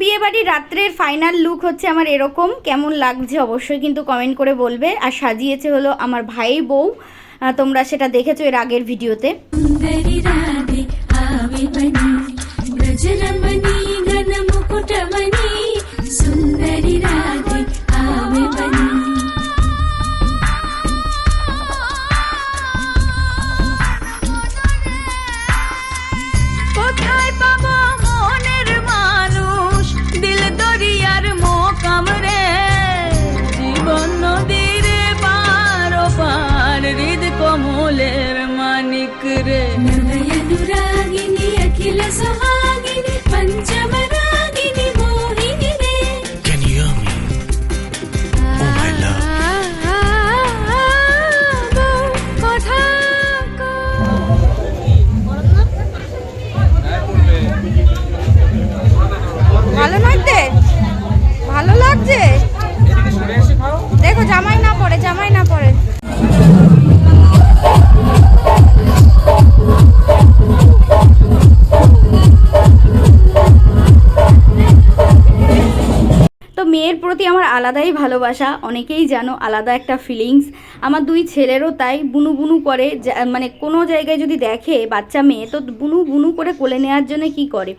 বিয়ে বাড়ির রাত্রের ফাইনাল লুক হচ্ছে আমার এরকম। কেমন লাগছে অবশ্যই কিন্তু কমেন্ট করে বলবে। আর সাজিয়েছে হলো আমার ভাই বউ। তোমরা সেটা দেখেছ এর আগের ভিডিওতে। আমি ಕರೆ ಹೃದಯ ನುರಾಗಿನಿ ಅಖಿಲ ಸಹ আলাদাই ভালোবাসা, অনেকেই জানো আলাদা একটা ফিলিংস আমার দুই ছেলেরও তাই বুনু বুনু করে মানে কোনো জায়গায় যদি দেখে বাচ্চা মেয়ে, তো বুনু বুনু করে কোলে নেওয়ার জন্য কি করে?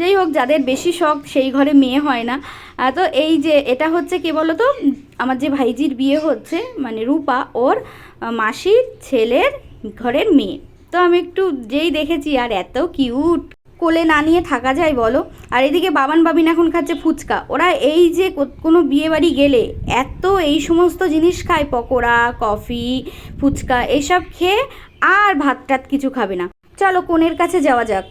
যাই হোক, যাদের বেশি শখ, সেই ঘরে মেয়ে হয় না। তো এই যে, এটা হচ্ছে কি বলো তো আমার যে ভাইজির বিয়ে হচ্ছে মানে রূপা, ওর মাসির ছেলের ঘরের মেয়ে। তো আমি একটু যেই দেখেছি, আর এত কিউট কোলে না নিয়ে থাকা যায় বলো? আর এদিকে বাবান বাবিন এখন খাচ্ছে ফুচকা। ওরা এই যে কোনো বিয়েবাড়ি গেলে এত এই সমস্ত জিনিস খায়, পকোড়া, কফি, ফুচকা, এসব খেয়ে আর ভাত টাত কিছু খাবে না। চলো কোনের কাছে যাওয়া যাক।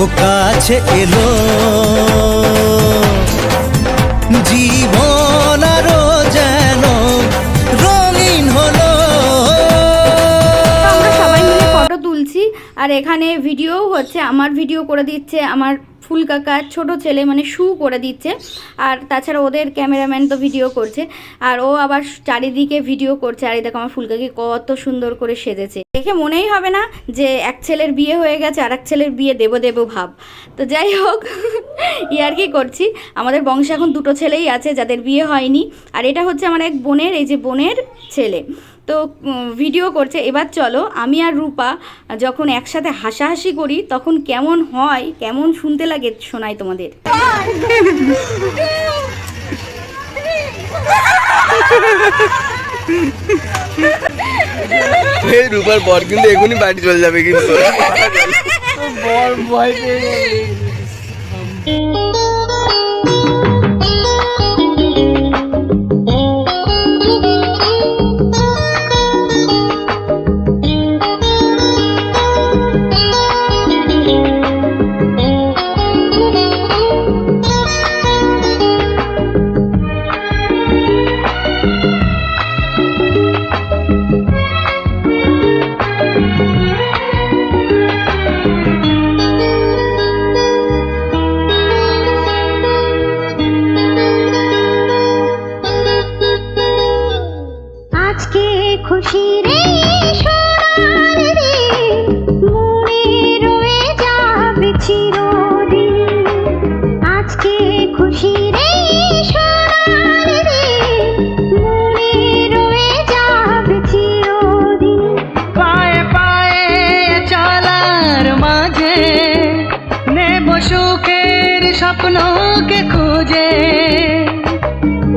ও কাছে এলো। জীবন আরও যেন রঙিন হলো। আমরা সবাই মিলে ফটো তুলছি, আর এখানে ভিডিও হচ্ছে, আমার ভিডিও করে দিচ্ছে, আমার ফুল কাকার ছোট ছেলে মানে শু করে দিচ্ছে। আর তাছাড়া ওদের ক্যামেরাম্যান তো ভিডিও করছে। আর ও আবার চারিদিকে ভিডিও করছে। আর এই দেখো আমার ফুলকাকে কত সুন্দর করে সেজেছে। দেখে মনেই হবে না যে এক ছেলের বিয়ে হয়ে গেছে, আর এক ছেলের বিয়ে দেবো দেব ভাব। তো যাই হোক, ইয়ার কি করছি? আমাদের বংশে এখন দুটো ছেলেই আছে, যাদের বিয়ে হয়নি। আর এটা হচ্ছে আমার এক বোনের, এই যে বোনের ছেলে। তো ভিডিও করছে। এবার চলো আমি আর রূপা যখন একসাথে হাসাহাসি করি তখন কেমন হয় কেমন শুনতে লাগে শোনাই তোমাদের। এই রূপার বর কিন্তু এখনই বাড়ি চলে যাবে কিন্তু। আজকে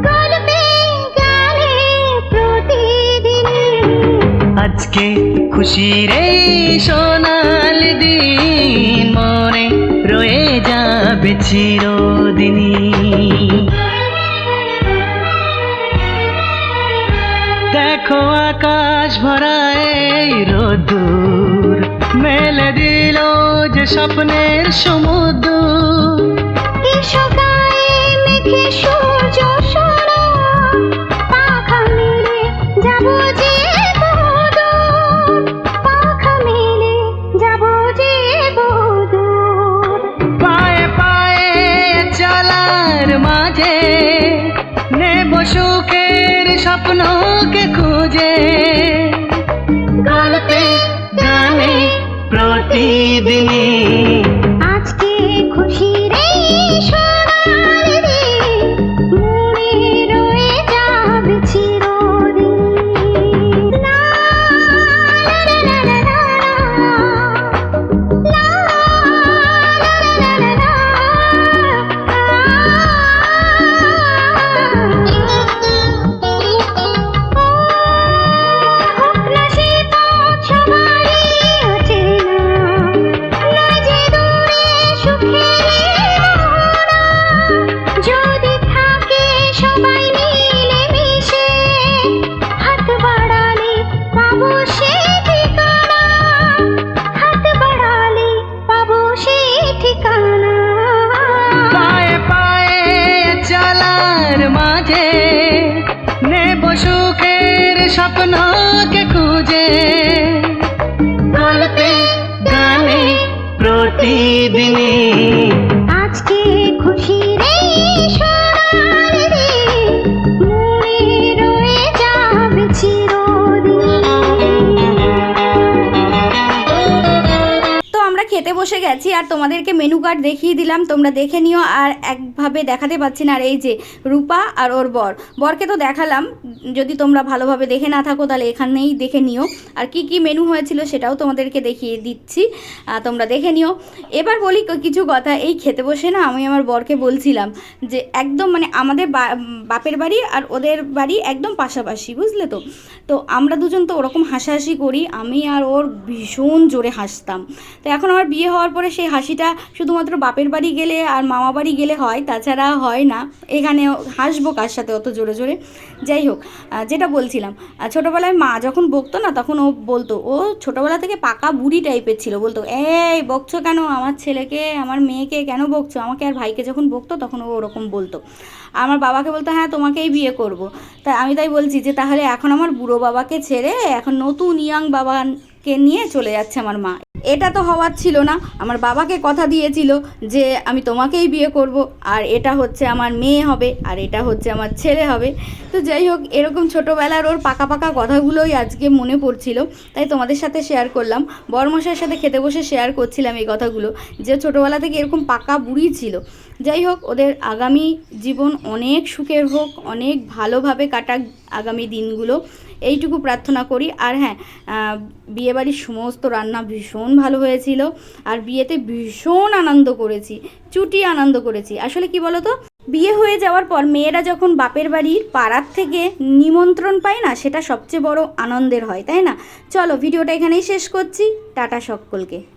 গল্পে গানে প্রতিদিন। আজকে খুশির সোনাল দিন মনে রয়ে যাবে চিরদিনই দেখো আকাশ ভরা এই রোদুর মেলে দিল যে স্বপ্নের সমুদ্র মাঝে নেব সুখের স্বপ্নকে খুঁজে। গল্পে গানে প্রতিদিনই সুখের স্বপ্নকে খুঁজে। গল্পে গানে প্রতিদিনই। বসে গেছি আর তোমাদেরকে মেনু কার্ড দেখিয়ে দিলাম। তোমরা দেখে নিও আর একভাবে দেখাতে পাচ্ছি না আর এই যে রূপা আর ওর বর। বরকে তো দেখালাম। যদি তোমরা ভালোভাবে দেখে না থাকো তাহলে এখানেই দেখে নিও। আর কি কি মেনু হয়েছিল সেটাও তোমাদেরকে দেখিয়ে দিচ্ছি। তোমরা দেখে নিও। এবার বলি কিছু কথা। এই খেতে বসে না আমি আমার বরকে বলছিলাম যে একদম মানে আমাদের বাপের বাড়ি আর ওদের বাড়ি একদম পাশাপাশি, বুঝলে তো? তো আমরা দুজন তো ওরকম হাসাহাসি করি। আমি আর ওর ভীষণ জোরে হাসতাম। তো এখন আমার বিয়ে হওয়ার পরে সেই হাসিটা শুধুমাত্র বাপের বাড়ি গেলে আর মামা বাড়ি গেলে হয়, তাছাড়া হয় না। এখানে হাসবো কার সাথে অত জোরে জোরে? যাই হোক যেটা বলছিলাম ছোটোবেলায় মা যখন বকতো না, তখন ও বলতো, ও ছোটোবেলা থেকে পাকা বুড়ি টাইপের ছিল। বলতো, এই, বকছো কেন? আমার ছেলেকে, আমার মেয়েকে কেন বকছো? আমাকে আর ভাইকে যখন বকতো, তখন ও ওরকম বলতো। আমার বাবাকে বলতো হ্যাঁ তোমাকেই বিয়ে করব। তাই আমি তাই বলছি যে, তাহলে এখন আমার বুড়ো বাবাকে ছেড়ে, এখন নতুন ইয়াং বাবাকে নিয়ে চলে যাচ্ছে আমার মা। এটা তো হওয়ার ছিল না। আমার বাবাকে কথা দিয়েছিল যে, আমি তোমাকেই বিয়ে করব। আর এটা হচ্ছে আমার মেয়ে হবে, আর এটা হচ্ছে আমার ছেলে হবে। তো যাই হোক, এরকম ছোটোবেলার ওর পাকা পাকা কথাগুলোই আজকে মনে পড়ছিল। তাই তোমাদের সাথে শেয়ার করলাম। বরমশাইয়ের সাথে খেতে বসে শেয়ার করছিলাম এই কথাগুলো, যে ছোটোবেলা থেকে এরকম পাকা বুড়ি ছিল। যাই হোক, ওদের আগামী জীবন অনেক সুখের হোক, অনেক ভালোভাবে কাটাক আগামী দিনগুলো। এইটুকু প্রার্থনা করি। আর হ্যাঁ বিয়ে বিয়েবাড়ির সমস্ত রান্না ভীষণ ভালো হয়েছিল। আর বিয়েতে ভীষণ আনন্দ করেছি, চুটি আনন্দ করেছি। আসলে কি বলতো, বিয়ে হয়ে যাওয়ার পর মেয়েরা যখন বাপের বাড়ির পাড়ার থেকে নিমন্ত্রণ পায় না, সেটা সবচেয়ে বড় আনন্দের হয়, তাই না? চলো, ভিডিওটা এখানেই শেষ করছি। টাটা সকলকে।